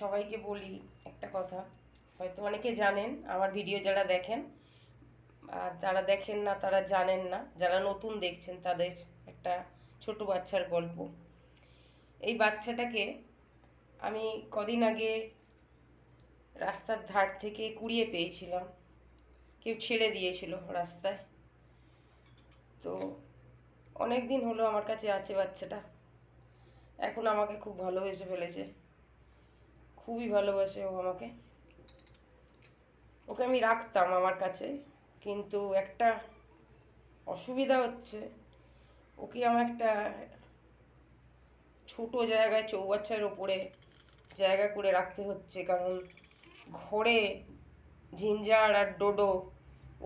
সবাইকে বলি একটা কথা। হয়তো অনেকে জানেন, আমার ভিডিও যারা দেখেন, আর যারা দেখেন না, তারা জানেন না, যারা নতুন দেখছেন, তাদের একটা ছোট বাচ্চার গল্প। এই বাচ্চাটাকে আমি কদিন আগে রাস্তার ধার থেকে কুড়িয়ে পেয়েছিলাম। কেউ ছেড়ে দিয়েছিল রাস্তায়। তো অনেক দিন হলো আমার কাছে আছে বাচ্চাটা। এখন আমাকে খুব ভালোবেসে ফেলেছে। খুবই ভালোবাসে ও আমাকে। ওকে আমি রাখতাম আমার কাছে, কিন্তু একটা অসুবিধা হচ্ছে ওকে আমার একটা ছোট জায়গায় চৌবাচ্চার ওপরে জায়গা করে রাখতে হচ্ছে, কারণ ঘরে ঝিঞ্জার আর ডোডো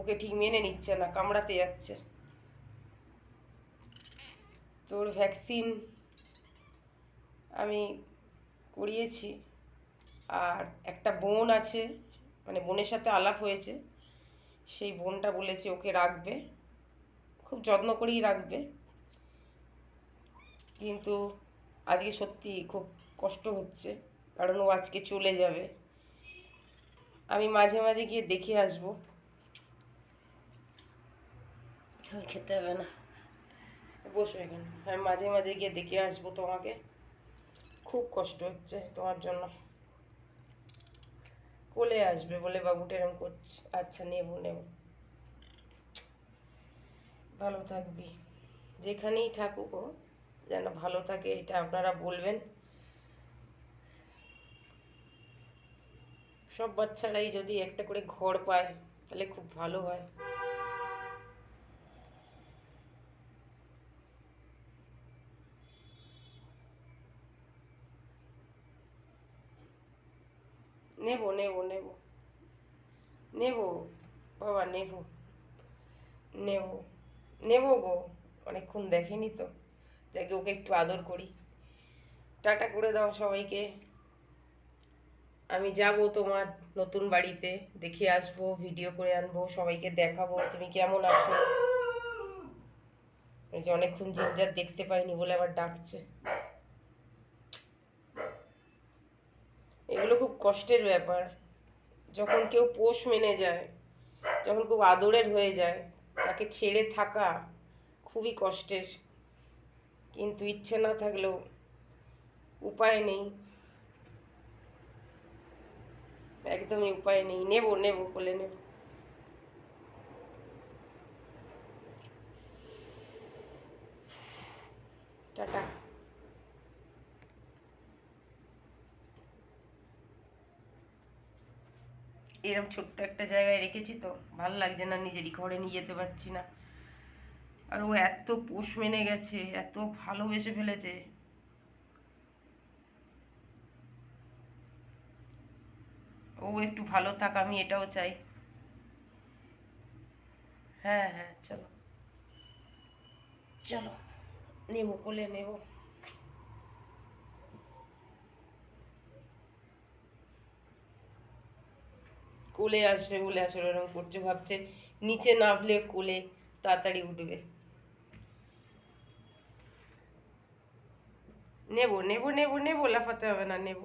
ওকে ঠিক মেনে নিচ্ছে না, কামড়াতে যাচ্ছে। তোর ভ্যাকসিন আমি করিয়েছি। আর একটা বোন আছে মানে বোনের সাথে আলাপ হয়েছে। সেই বোনটা বলেছে ওকে রাখবে, খুব যত্ন করেই রাখবে। কিন্তু আজকে সত্যি খুব কষ্ট হচ্ছে, কারণ ও আজকে চলে যাবে। আমি মাঝে মাঝে গিয়ে দেখে আসব। খেতে হবে না। বসো এখানে। আমি মাঝে মাঝে গিয়ে দেখে আসব তোমাকে। খুব কষ্ট হচ্ছে তোমার জন্য। কোলে আসবে বলে বাবুটা এরকম করছে। আচ্ছা নেব নেব। ভালো থাকবি। যেখানেই থাকুক যেন ভালো থাকে এটা আপনারা বলবেন। সব বাচ্চারাই যদি একটা করে ঘর পায়, তাহলে খুব ভালো হয়। নেব নেব নেব নেব বাবা নেব নেব নেব গো অনেকক্ষণ দেখেনি তো যাকে ওকে একটু আদর করি। টাটা করে দাও সবাইকে। আমি যাব তোমার নতুন বাড়িতে। দেখে আসব ভিডিও করে আনব, সবাইকে দেখাবো। তুমি কেমন আছো? যে অনেকক্ষণ জিঞ্জার দেখতে পাইনি বলে আবার ডাকছে এগুলো খুব কষ্টের ব্যাপার। যখন কেউ পোষ মেনে যায়, যখন খুব আদরের হয়ে যায়, তাকে ছেড়ে থাকা খুবই কষ্টের। কিন্তু ইচ্ছে না থাকলেও উপায় নেই। একদমই উপায় নেই। নেব নেব বলে নেব টাটা এরকম ছোট্ট একটা জায়গায় রেখেছি তো ভালো লাগছে না, নিজেরই ঘরে নিয়ে যেতে পারছি না। আর ও এত পোষ মেনে গেছে, এত ভালোবেসে ফেলেছে। ও একটু ভালো থাক, আমি এটাও চাই। হ্যাঁ হ্যাঁ চলো। চলো, নেব, কোলে নেব। কোলে আসবে বলে আসলে ওরকম করছে, ভাবছে নিচে নামলে কোলে তাড়াতাড়ি উঠবে। নেব নেব নেব নেব, লাফাতে হবে না, নেব।